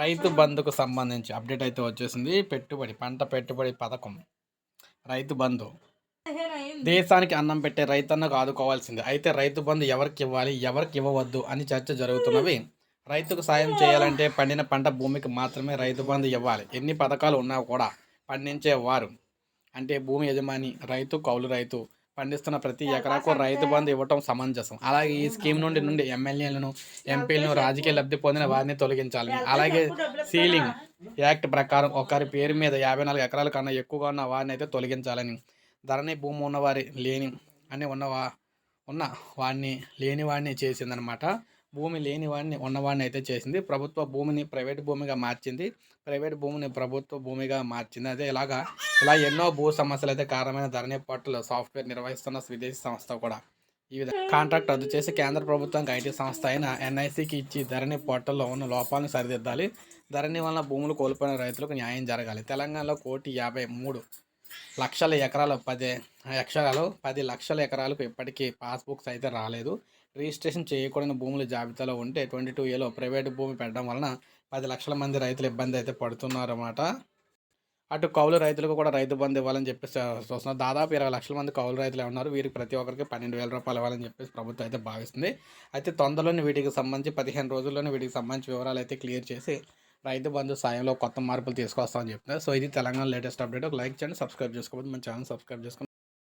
రైతు బంధుకు సంబంధించి అప్డేట్ అయితే వచ్చేసింది. పెట్టుబడి పంట పెట్టుబడి పథకం. రైతు బంధు. దేశానికి అన్నం పెట్టే రైతన్నకు ఆదుకోవాల్సింది. అయితే రైతు బంధు ఎవరికి ఇవ్వాలి ఎవరికి ఇవ్వవద్దు అని చర్చ జరుగుతున్నవి. రైతుకు సాయం చేయాలంటే పండిన పంట భూమికి మాత్రమే రైతు బంధు ఇవ్వాలి. ఎన్ని పథకాలు ఉన్నా కూడా పండించేవారు అంటే భూమి యజమాని రైతు కౌలు రైతు పండిస్తున్న ప్రతి ఎకరాకు రైతు బంధు ఇవ్వటం సమంజసం. అలాగే ఈ స్కీమ్ నుండి నుండి ఎమ్మెల్యేలను ఎంపీలను రాజకీయ లబ్ధి పొందిన వారిని తొలగించాలని అలాగే సీలింగ్ యాక్ట్ ప్రకారం ఒకరి పేరు మీద యాభై నాలుగు ఎకరాల కన్నా ఎక్కువగా ఉన్న వారిని అయితే తొలగించాలని ధరణి భూమి ఉన్నవారి లేని అని ఉన్నవా ఉన్న వాడిని లేని వాడిని చేసిందనమాట. భూమి లేని వాడిని ఉన్నవాడిని అయితే చేసింది. ప్రభుత్వ భూమిని ప్రైవేట్ భూమిగా మార్చింది. ప్రైవేట్ భూమిని ప్రభుత్వ భూమిగా మార్చింది. అదే ఇలాగా ఇలా ఎన్నో భూ సమస్యలు అయితే కారణమైన ధరణి పట్టులు సాఫ్ట్వేర్ నిర్వహిస్తున్న విదేశీ సంస్థ కూడా. ఈ విధంగా కాంట్రాక్ట్ రద్దు చేసి కేంద్ర ప్రభుత్వానికి ఐటీ సంస్థ అయిన ఎన్ఐసికి ఇచ్చి ధరణి పోర్టల్లో ఉన్న లోపాలను సరిదిద్దాలి. ధరణి వలన భూములు కోల్పోయిన రైతులకు న్యాయం జరగాలి. తెలంగాణలో కోటి యాభై మూడు లక్షల ఎకరాలు పది ఎకరాలు పది లక్షల ఎకరాలకు ఇప్పటికీ పాస్బుక్స్ అయితే రాలేదు. రిజిస్ట్రేషన్ చేయకూడని భూముల జాబితాలో ఉంటే ట్వంటీ టూ ఏలో ప్రైవేటు భూమి పెట్టడం వలన పది లక్షల మంది రైతులు ఇబ్బంది అయితే పడుతున్నారు అన్నమాట అటు కౌలు రైతులకు కూడా రైతు బంధు ఇవ్వాలని చెప్పేసి చూస్తున్నారు దాదాపు ఇరవై లక్షల మంది కౌలు రైతులు ఉన్నారు. వీరికి ప్రతి ఒక్కరికి పన్నెండు వేల రూపాయలు ఇవ్వాలని చెప్పేసి ప్రభుత్వం అయితే భావిస్తుంది. అయితే తొందరలోనే వీటికి సంబంధించి పదిహేను రోజుల్లోనే వీటికి సంబంధించి వివరాలు అయితే క్లియర్ చేసి రైతు బంధు సాయంలో కొత్త మార్పులు తీసుకొస్తామని చెప్తున్నారు సో ఇది తెలంగాణ లేటెస్ట్ అప్డేట్ ఒక లైక్ చేయండి సబ్స్క్రైబ్ చేసుకోవద్దు మన ఛానల్ సబ్స్క్రైబ్ చేసుకోండి.